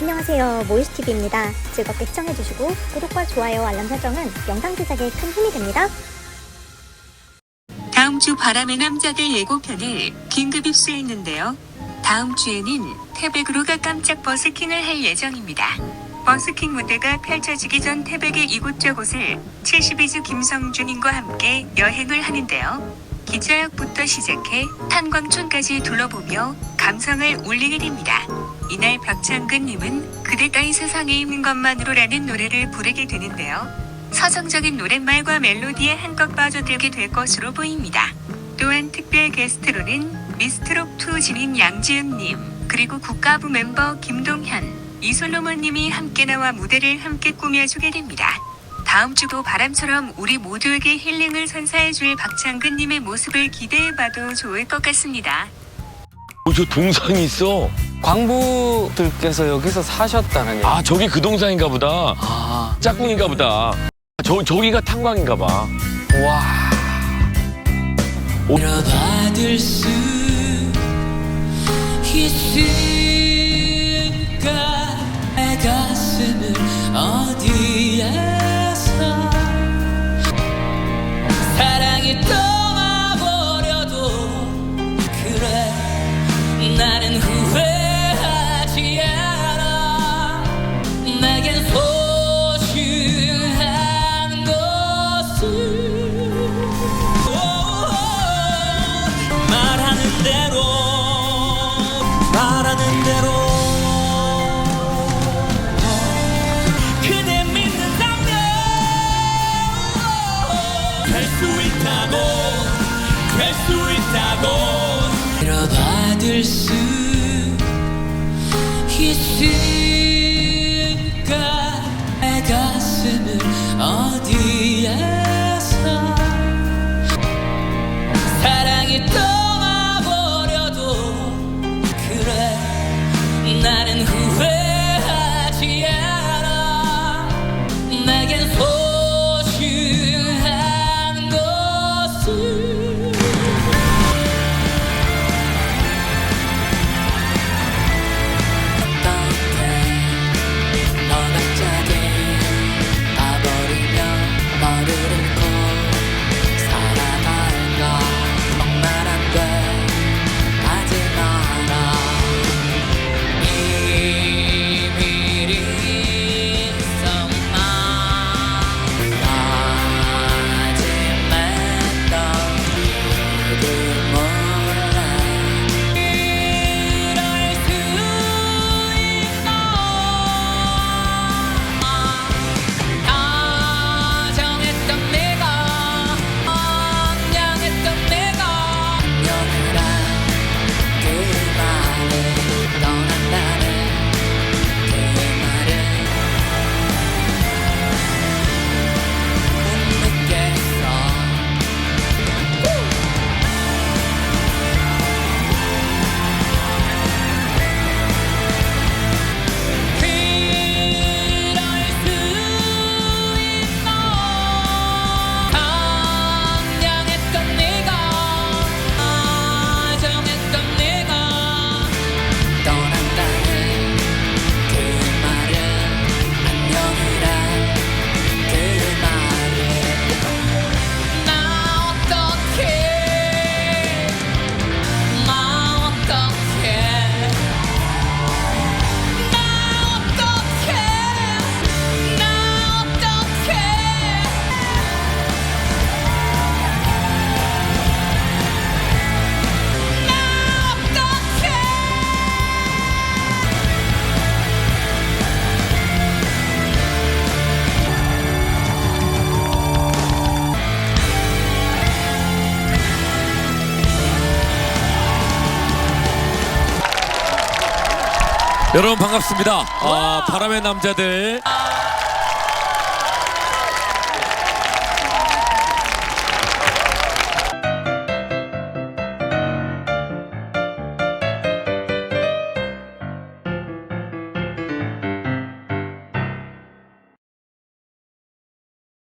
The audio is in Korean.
안녕하세요. 모이스TV입니다. 즐겁게 시청해주시고 구독과 좋아요, 알람 설정은 영상 제작에 큰 힘이 됩니다. 다음 주 바람의 남자들 예고편을 긴급 입수했는데요. 다음 주에는 태백으로가 깜짝 버스킹을 할 예정입니다. 버스킹 무대가 펼쳐지기 전 태백의 이곳저곳을 72주 김성준님과 함께 여행을 하는데요. 기차역부터 시작해 탄광촌까지 둘러보며 감성을 울리게 됩니다. 이날 박창근님은 그대 따위 세상에 있는 것만으로라는 노래를 부르게 되는데요. 서정적인 노랫말과 멜로디에 한껏 빠져들게 될 것으로 보입니다. 또한 특별 게스트로는 미스트롯2 진인 양지은님, 그리고 국가부 멤버 김동현, 이솔로몬님이 함께 나와 무대를 함께 꾸며주게 됩니다. 다음 주도 바람처럼 우리 모두에게 힐링을 선사해줄 박창근님의 모습을 기대해봐도 좋을 것 같습니다. 어, 저 동상이 있어. 광부들께서 여기서 사셨다는 얘기. 아, 저기 그 동상인가 보다. 아, 짝꿍인가 보다. 저, 저기가 탄광인가 봐. 와. 받을 수 있을 잃어 여러분 반갑습니다. 아, 바람의 남자들